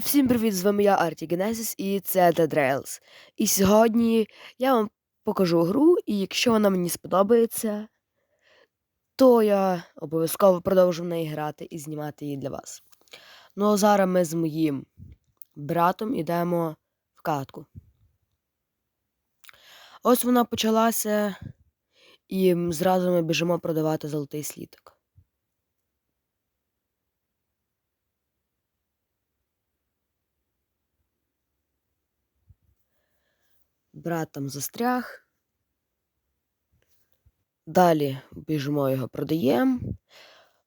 всім привіт! З вами я Арті Генезіс і це Dead Rails. І сьогодні я вам покажу гру, і якщо вона мені сподобається, то я обов'язково продовжу в неї грати і знімати її для вас. Ну а зараз ми з моїм братом йдемо в катку. Ось вона почалася, і зразу ми біжимо продавати золотий сліток. Брат там застряг. Далі біжимо його продаємо.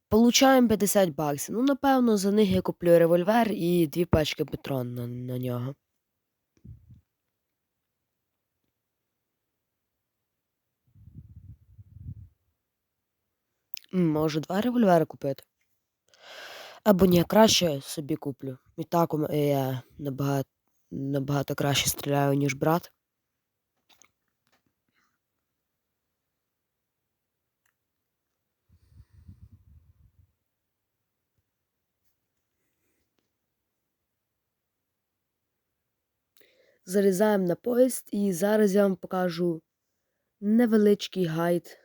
Получаємо 50 баксів. Ну, напевно, за них я куплю револьвер і дві пачки патрон на, на нього. Може, два револьвери купити. Або ні, краще собі куплю. І так я набагато, набагато краще стріляю, ніж брат. Залізаємо на поїзд, і зараз я вам покажу невеличкий гайд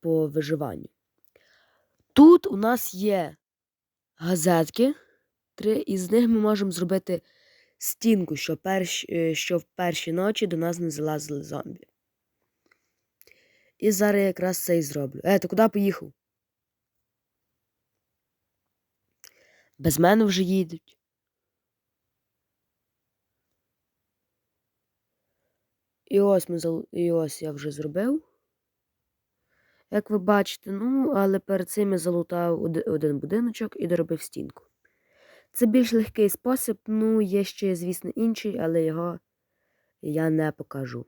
по виживанню. Тут у нас є газетки. Три із них ми можемо зробити стінку, що, перш, е, що в перші ночі до нас не залазили зомбі. І зараз я якраз це і зроблю. Е, ти куди поїхав? Без мене вже їдуть. І ось ми зал... І ось я вже зробив. Як ви бачите, ну, але перед цим я залутав один будиночок і доробив стінку. Це більш легкий спосіб, ну, є ще, звісно, інший, але його я не покажу.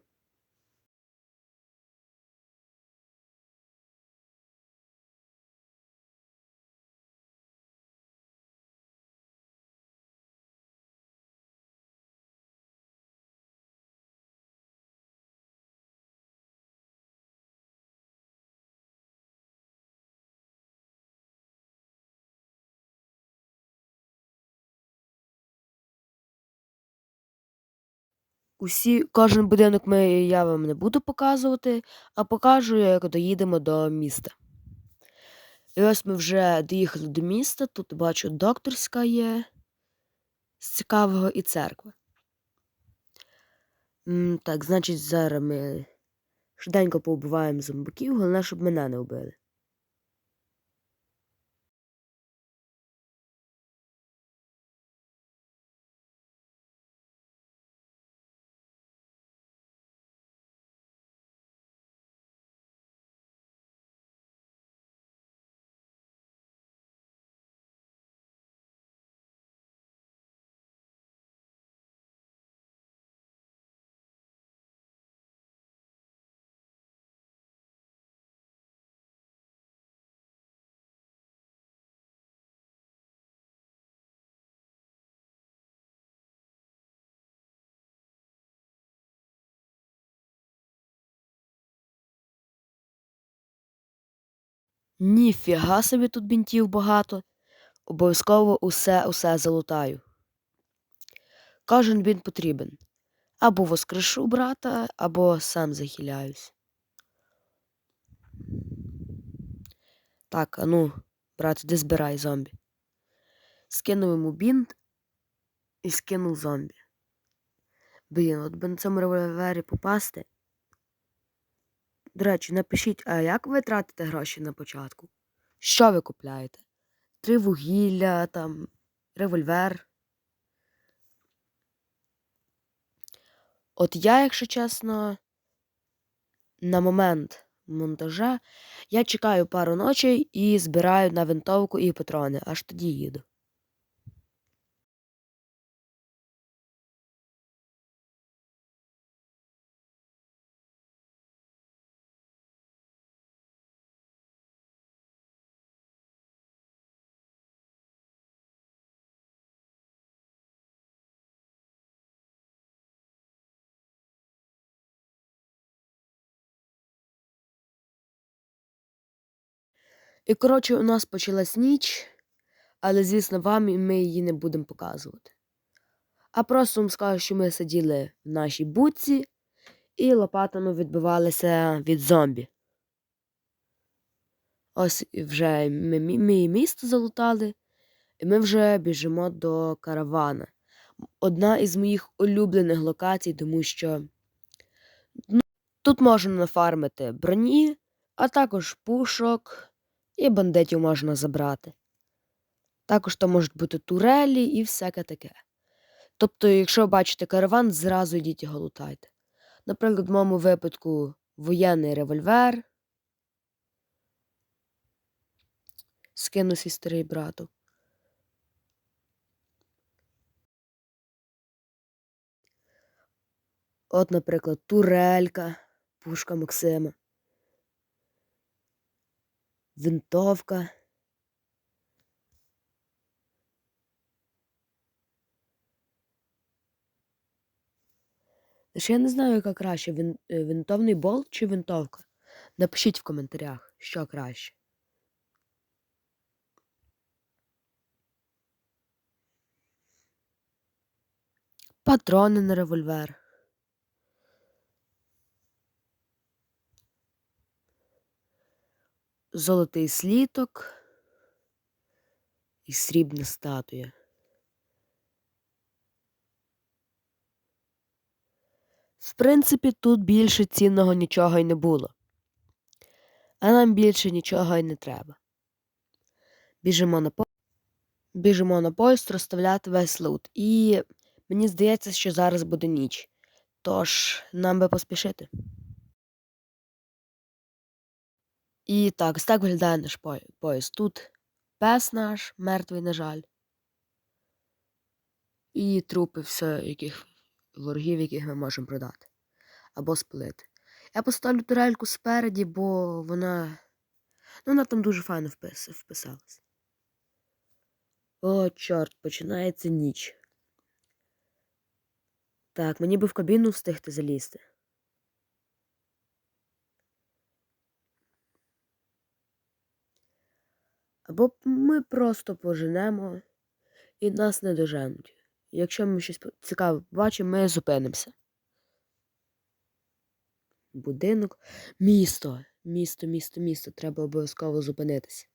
Усі, кожен будинок ми, я вам не буду показувати, а покажу, як доїдемо до міста. І ось ми вже доїхали до міста. Тут бачу, докторська є з цікавого і церква. Так, значить, зараз ми швиденько повбиваємо зомбаків, головне, щоб мене не вбили. Ніфіга собі тут бінтів багато. Обов'язково усе усе залутаю. Кожен бінт потрібен. Або воскрешу брата, або сам захиляюсь. Так, а ну, брат, іди збирай зомбі. Скинув йому бінт і скинув зомбі. Блін, от би на цьому револьвері попасти. До речі, напишіть, а як ви тратите гроші на початку? Що ви купляєте? Три вугілля, там, револьвер. От я, якщо чесно, на момент монтажа я чекаю пару ночей і збираю на винтовку і патрони, аж тоді їду. І коротше, у нас почалась ніч, але, звісно, вам і ми її не будемо показувати. А просто вам скажу, що ми сиділи в нашій будці і лопатами відбивалися від зомбі. Ось вже ми, ми місто залутали, і ми вже біжимо до каравана. Одна із моїх улюблених локацій, тому що ну, тут можна нафармити броні, а також пушок і бандитів можна забрати. Також то можуть бути турелі і всяке таке. Тобто, якщо бачите караван, зразу йдіть його лутайте. Наприклад, в моєму випадку воєнний револьвер. Скину свій старий брату. От, наприклад, турелька, пушка Максима. Винтовка. Ще я не знаю, яка краще, вин, е, винтовний болт чи винтовка. Напишіть в коментарях, що краще. Патрони на револьвер. Золотий сліток і срібна статуя. В принципі, тут більше цінного нічого й не було. А нам більше нічого й не треба. Біжимо на по... Біжимо на поїзд розставляти весь лут. І мені здається, що зараз буде ніч. Тож нам би поспішити. І так, так виглядає наш пої- поїзд. Тут пес наш, мертвий, на жаль. І трупи все, яких ворогів, яких ми можемо продати. Або спалити. Я поставлю турельку спереді, бо вона. Ну, вона там дуже файно впис... вписалась. О, чорт, починається ніч. Так, мені би в кабіну встигти залізти. Або ми просто поженемо і нас не доженуть. Якщо ми щось цікаве побачимо, ми зупинимося. Будинок. Місто. Місто, місто, місто. Треба обов'язково зупинитися.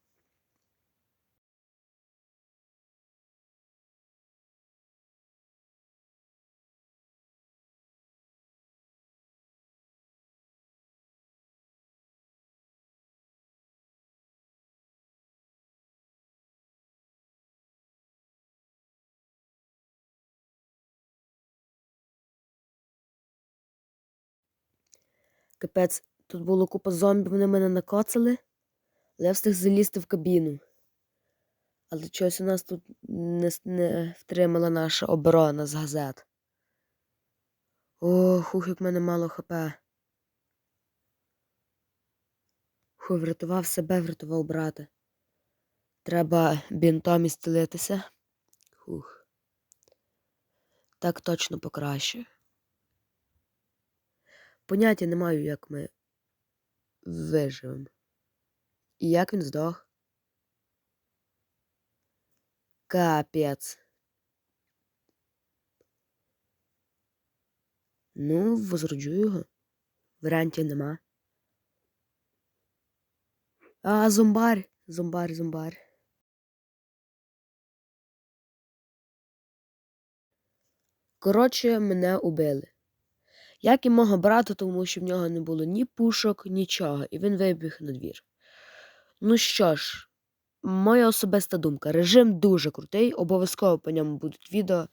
Капець, тут було купа зомбі, вони мене накоцали, але я встиг залізти в кабіну. Але чогось у нас тут не, не втримала наша оборона з газет. Ох, ух, як мене мало хп. Ху, врятував себе, врятував брата. Треба бінтом ісцелитися. Хух. Так точно покраще. Поняття не маю, як ми виживемо. І як він здох. Капець. Ну, возроджу його. Варіантів нема. А, зомбар. Зомбар, зомбар. Коротше, мене убили. Як і мого брата, тому що в нього не було ні пушок, нічого, і він вибіг на двір. Ну що ж, моя особиста думка. Режим дуже крутий, обов'язково по ньому будуть відео,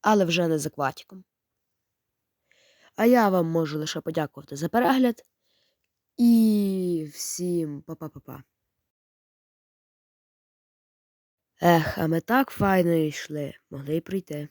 але вже не з акватіком. А я вам можу лише подякувати за перегляд. І всім па-па-па-па. Ех, а ми так файно йшли, могли й прийти.